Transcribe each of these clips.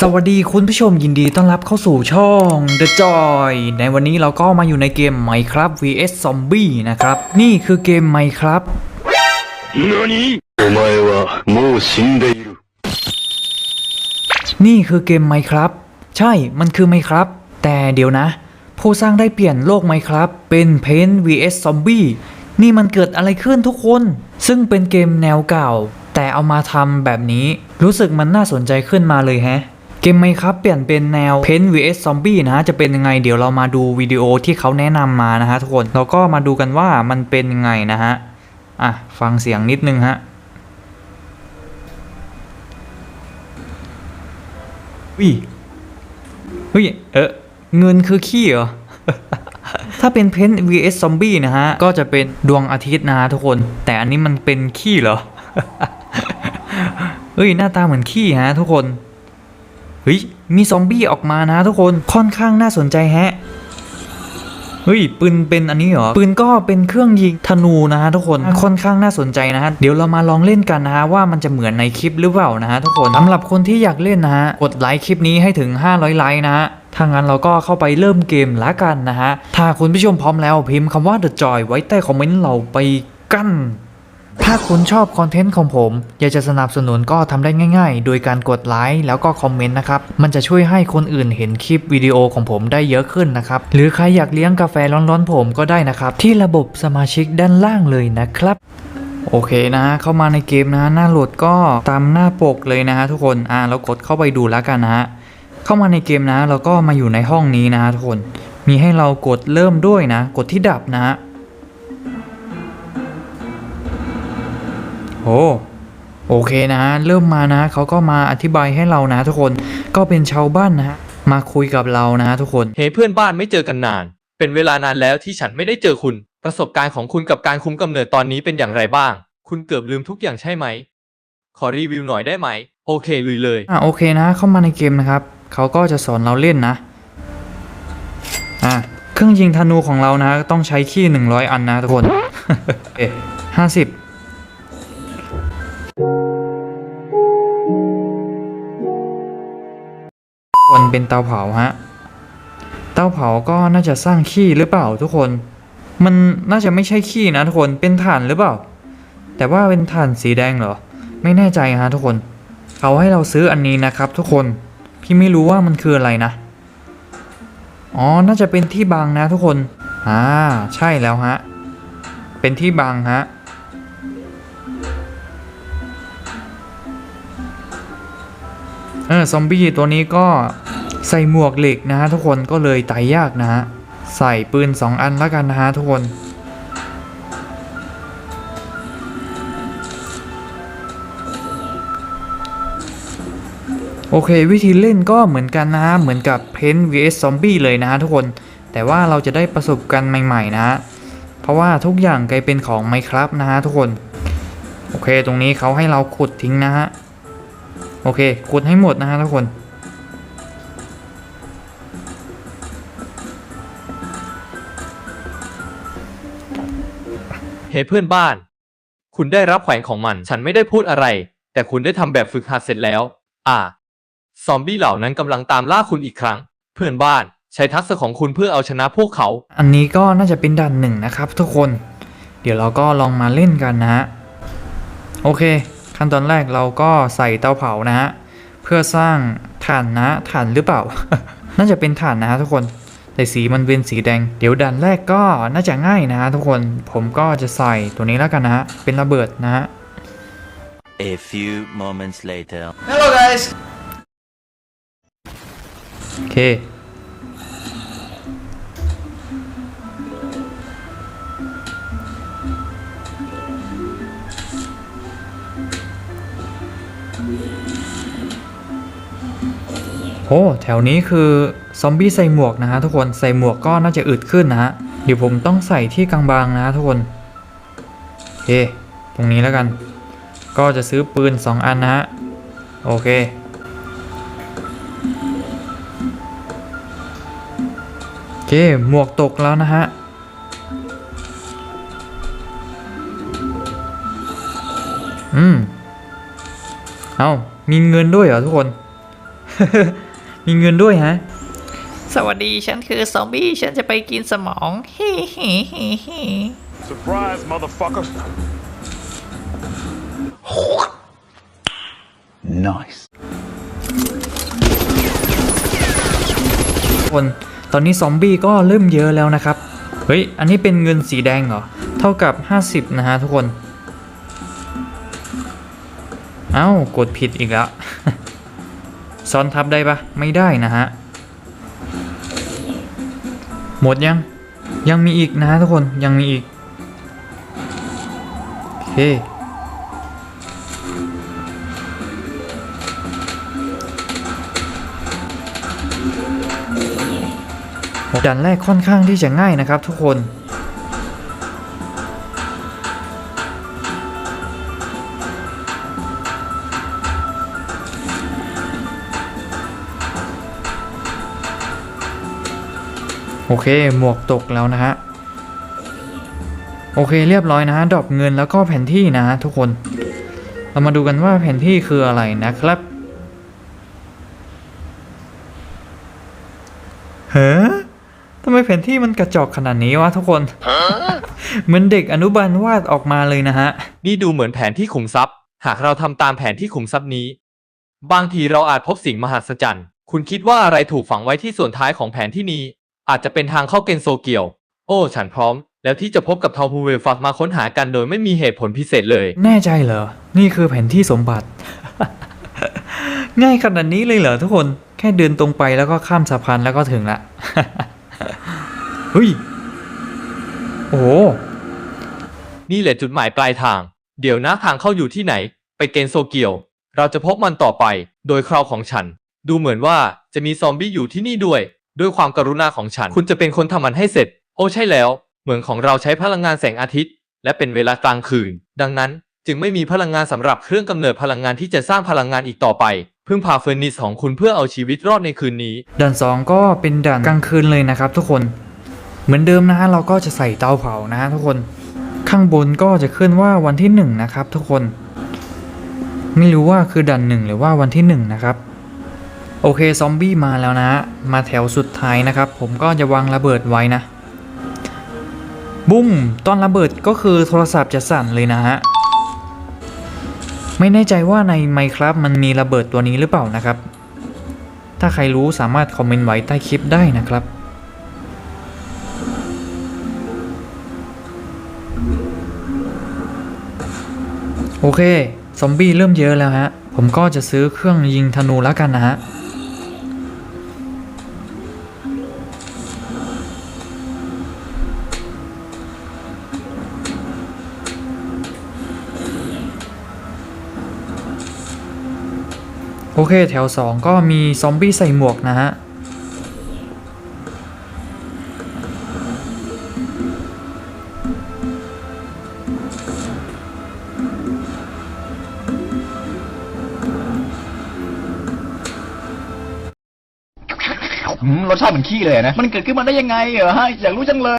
สวัสดีคุณผู้ชมยินดีต้อนรับเข้าสู่ช่อง The Joy ในวันนี้เราก็มาอยู่ในเกม Minecraft vs Zombie นะครับ นี่คือเกม Minecraft นี่คือเกม Minecraft ใช่มันคือ Minecraft แต่เดี๋ยวนะ ผู้สร้างได้เปลี่ยนโลก Minecraft เป็น Paint vs Zombie นี่มันเกิดอะไรขึ้นทุกคน ซึ่งเป็นเกมแนวเก่า แต่เอามาทำแบบนี้รู้สึกมันน่าสนใจขึ้นมาเลยแฮะ เกม Minecraft เปลี่ยนเป็นแนว Paint vs Zombie นะฮะจะเป็นยังไงเดี๋ยวเรามาดูวิดีโอที่เขาแนะนำมานะฮะทุกคนแล้วก็มาดูกันว่ามันเป็นยังไงนะฮะอะฟังเสียงนิดนึงฮะวิเฮ้ยเออเงินคือขี้เหรอถ้าเป็นเพน vs ซอมบี้นะฮะ ก็จะเป็นดวงอาทิตย์นะฮะทุกคน แต่อันนี้มันเป็นขี้เหรอ เฮ้ย หน้าตาเหมือนขี้ฮะทุกคน เฮ้ย มีซอมบี้ออกมานะทุกคนค่อนข้างน่าสนใจแฮะเฮ้ยปืนเป็นอันนี้เหรอปืนก็เป็นเครื่องยิงธนูนะฮะทุกคนค่อนข้างน่าสนใจนะฮะเดี๋ยวเรามาลองเล่นกันนะฮะว่ามันจะเหมือนในคลิปหรือเปล่านะฮะทุกคนสำหรับคนที่อยากเล่นนะฮะกดไลค์คลิปนี้ให้ถึง 500 ไลค์นะฮะถ้างั้นเราก็เข้าไปเริ่มเกมละกันนะฮะถ้าคุณผู้ชมพร้อมแล้วพิมพ์คำว่า The Joy ไว้ใต้คอมเมนต์เราไปกัน ถ้าคุณชอบคอนเทนต์ของผม อยากจะสนับสนุนก็ทำได้ง่ายๆ โดยการกดไลค์แล้วก็คอมเมนต์นะครับ มันจะช่วยให้คนอื่นเห็นคลิปวิดีโอของผมได้เยอะขึ้นนะครับ หรือใครอยากเลี้ยงกาแฟร้อนๆผมก็ได้นะครับ ที่ระบบสมาชิกด้านล่างเลยนะครับโอเคนะฮะเข้ามาในเกมนะฮะหน้าโหลดก็ตามหน้าปกเลยนะฮะทุกคนอ่าเรากดเข้าไปดูแล้วกันนะฮะเข้ามาในเกมนะเราก็มาอยู่ในห้องนี้นะฮะทุกคน มีให้เรากดเริ่มด้วยนะ กดที่ดับนะฮะ โอ้โอเคนะฮะเริ่มมานะเขาก็มาอธิบายให้เรานะทุกคนก็เป็นชาวบ้านนะฮะมาคุยกับเรานะทุกคนเฮ้เพื่อนบ้านไม่เจอกันนาน เป็นเวลานานแล้วที่ฉันไม่ได้เจอคุณ ประสบการณ์ของคุณกับการคุมกำเนิดตอนนี้เป็นอย่างไรบ้าง คุณเกือบลืมทุกอย่างใช่ไหม ขอรีวิวหน่อยได้ไหม โอเคลุยเลยอะโอเคนะ เข้ามาในเกมนะครับเขาก็จะสอนเราเล่นนะอะเครื่องยิงธนูของเรานะ ต้องใช้ขี้หนึ่งร้อยอันนะทุกคนเอ๊ะห้าสิบ คนเป็นเตาเผาฮะ เตาเผาก็น่าจะสร้างขี้หรือเปล่าทุกคน มันน่าจะไม่ใช่ขี้นะทุกคน เป็นถ่านหรือเปล่า แต่ว่าเป็นถ่านสีแดงเหรอ ไม่แน่ใจฮะทุกคน เขาให้เราซื้ออันนี้นะครับ ทุกคน พี่ไม่รู้ว่ามันคืออะไรนะ อ๋อ น่าจะเป็นที่บังนะทุกคน อ่า ใช่แล้วฮะ เป็นที่บังฮะ ออซอมบี้ตัวนี้ก็ใส่หมวกเหล็กนะฮะทุกคนก็เลยตายยากนะฮะ ใส่ปืน 2 อันแล้วกันนะฮะทุกคน โอเค วิธีเล่นก็เหมือนกันนะฮะ เหมือนกับ Paint vs Zombie เลยนะฮะทุกคน แต่ว่าเราจะได้ประสบการณ์ใหม่ ๆ นะฮะ เพราะว่าทุกอย่างกลายเป็นของ Minecraft นะฮะทุกคน โอเคตรงนี้เขาให้เราขุดทิ้งนะฮะ โอเคขุดให้หมดนะฮะทุกคนเฮ้เพื่อนบ้าน คุณได้รับแขวนของมัน ฉันไม่ได้พูดอะไร แต่คุณได้ทำแบบฝึกหัดเสร็จแล้ว อ่า ซอมบี้เหล่านั้นกำลังตามล่าคุณอีกครั้ง เพื่อนบ้านใช้ทักษะของคุณเพื่อเอาชนะพวกเขา อันนี้ก็น่าจะเป็นด่านหนึ่งนะครับทุกคน เดี๋ยวเราก็ลองมาเล่นกันนะฮะ โอเค ขั้นตอนแรกเราก็ใส่เตาเผานะฮะเพื่อสร้างถ่านนะถ่านหรือเปล่า น่าจะเป็นถ่านนะฮะทุกคนแต่สีมันเป็นสีแดง เดี๋ยวด่านแรกก็น่าจะง่ายนะฮะทุกคนผมก็จะใส่ตัวนี้แล้วกันนะฮะเป็นระเบิดนะฮะ A few moments later. โอเค อ้แถวนี้คือซอมบี้ใส่หมวกนะฮะทุกคนใส่หมวกก็น่าจะอึดขึ้นนะฮะเดี๋ยวผมต้องใส่ที่กลางบางนะฮะทุกคนโอเคตรงนี้แล้วกัน ก็จะซื้อปืน 2 อันนะฮะ โอเค โอเค หมวกตกแล้วนะฮะ อืม เอามีเงินด้วยเหรอทุกคน มีเงินด้วยฮะ สวัสดีฉันคือซอมบี้ฉันจะไปกินสมองเฮ้เฮ้เฮ้เฮ้ Surprise, motherfucker. Nice. คนตอนนี้ซอมบี้ก็เริ่มเยอะแล้วนะครับ เฮ้ย อันนี้เป็นเงินสีแดงเหรอ เท่ากับ 50 นะฮะทุกคน เอ้ากดผิดอีกแล้ว ซ้อนทับได้ปะไม่ได้นะฮะ หมดยัง ยังมีอีกนะฮะทุกคนยังมีอีก โอเค ด่านแรกค่อนข้างที่จะง่ายนะครับทุกคน โอเคหมวกตกแล้วนะฮะโอเคเรียบร้อยนะฮะดรอปเงินแล้วก็แผนที่นะฮะทุกคน เรามาดูกันว่าแผนที่คืออะไรนะครับเฮ้ทำไมแผนที่มันกระจอกขนาดนี้วะทุกคนเหมือนเด็กอนุบาลวาดออกมาเลยนะฮะ นี่ดูเหมือนแผนที่ขุมทรัพย์ หากเราทำตามแผนที่ขุมทรัพย์นี้ บางทีเราอาจพบสิ่งมหัศจรรย์ คุณคิดว่าอะไรถูกฝังไว้ที่ส่วนท้ายของแผนที่นี้ อาจจะเป็นทางเข้าเกนโซเกียว โอ้ ฉันพร้อม แล้วที่จะพบกับทอมพูเวลฟักมาค้นหากันโดยไม่มีเหตุผลพิเศษเลย แน่ใจเหรอ นี่คือแผนที่สมบัติ ง่ายขนาดนี้เลยเหรอทุกคน แค่เดินตรงไปแล้วก็ข้ามสะพานแล้วก็ถึงละ เฮ้ย โอ้โหนี่แหละจุดหมายปลายทาง เดี๋ยวนะทางเข้าอยู่ที่ไหน ไปเกนโซเกียว เราจะพบมันต่อไป โดยคราวของฉัน ดูเหมือนว่าจะมีซอมบี้อยู่ที่นี่ด้วย ด้วยความกรุณาของฉัน คุณจะเป็นคนทำมันให้เสร็จ โอ้ใช่แล้วเหมือนของเราใช้พลังงานแสงอาทิตย์ และเป็นเวลากลางคืน ดังนั้นจึงไม่มีพลังงานสำหรับเครื่องกำเนิดพลังงานที่จะสร้างพลังงานอีกต่อไป พึ่งพาเฟอร์นิสของคุณเพื่อเอาชีวิตรอดในคืนนี้ ด่านสองก็เป็นด่านกลางคืนเลยนะครับ ทุกคน เหมือนเดิมนะฮะเราก็จะใส่เตาเผานะฮะทุกคน ข้างบนก็จะขึ้นว่าวันที่หนึ่งนะครับทุกคน ไม่รู้ว่าคือด่านหนึ่งหรือว่าวันที่หนึ่งนะครับ โอเคซอมบี้มาแล้วนะ มาแถวสุดท้ายนะครับ ผมก็จะวางระเบิดไว้นะ บุ้มตอนระเบิดก็คือโทรศัพท์จะสั่นเลยนะฮะ ไม่แน่ใจว่าใน Minecraft มันมีระเบิดตัวนี้หรือเปล่านะครับ ถ้าใครรู้สามารถคอมเมนต์ไว้ใต้คลิปได้นะครับโอเค ซอมบี้เริ่มเยอะแล้วฮะ ผมก็จะซื้อเครื่องยิงธนูแล้วกันนะฮะ เคแถว 2 ก็มีซอมบี้ใส่หมวกนะฮะ อืมรสชาติเหมือนขี้เลยนะ มันเกิดขึ้นมาได้ยังไงเหรอฮะ อยากรู้จังเลย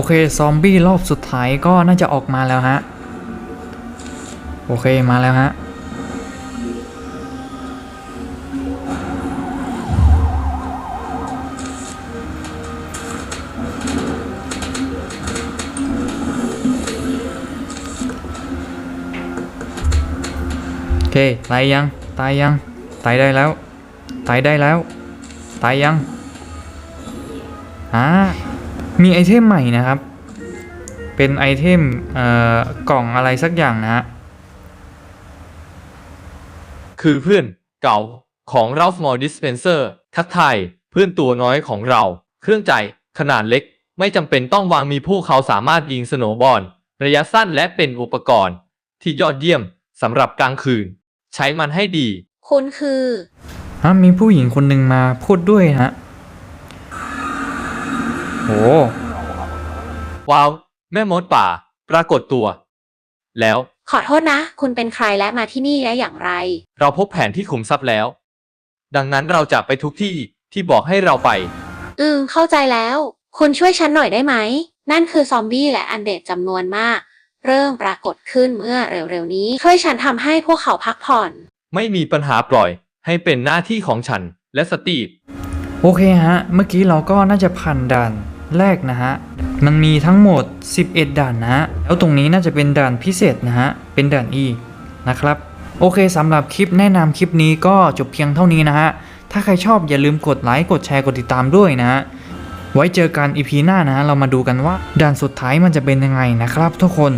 อเค ซอมบี้รอบสุดท้ายก็น่าจะออกมาแล้วฮะ โอเคมาแล้วฮะ โอเค ตายยัง ตายยัง ตายได้แล้ว ตายได้แล้ว ตายยังอ่า มีไอเทมใหม่นะครับ เป็นไอเทมเอ่อกล่องอะไรสักอย่างนะฮะคือเพื่อนเก่าของ Ralph More Dispenser ทักทายเพื่อนตัวน้อยของเรา เครื่องใจขนาดเล็ก ไม่จำเป็นต้องวางมีพวกเขาสามารถยิงสโนว์บอลระยะสั้นและเป็นอุปกรณ์ ที่ยอดเยี่ยมสำหรับกลางคืน ใช้มันให้ดีคุณคือฮะมีผู้หญิงคนหนึ่งมาพูดด้วยฮะ โห ว้าว แม่มดป่า ปรากฏตัว แล้ว ขอโทษนะ คุณเป็นใครและมาที่นี่และอย่างไร เราพบแผนที่ขุมทรัพย์แล้ว ดังนั้นเราจะไปทุกที่ที่บอกให้เราไป อืม เข้าใจแล้ว คุณช่วยฉันหน่อยได้ไหม นั่นคือซอมบี้และอันเดดจำนวนมาก เริ่มปรากฏขึ้นเมื่อเร็วๆนี้ ช่วยฉันทำให้พวกเขาพักผ่อน ไม่มีปัญหาปล่อย ให้เป็นหน้าที่ของฉันและสตีฟ โอเคฮะ เมื่อกี้เราก็น่าจะผ่านด่าน แรกนะฮะ มันมีทั้งหมด 11 ด่านนะฮะ แล้วตรงนี้น่าจะเป็นด่านพิเศษนะฮะ เป็นด่าน E นะครับ โอเคสำหรับคลิปแนะนำคลิปนี้ก็จบเพียงเท่านี้นะฮะ ถ้าใครชอบอย่าลืมกดไลค์ กดแชร์ กดติดตามด้วยนะฮะ ไว้เจอกันอีพีหน้านะฮะ เรามาดูกันว่าด่านสุดท้ายมันจะเป็นยังไงนะครับทุกคน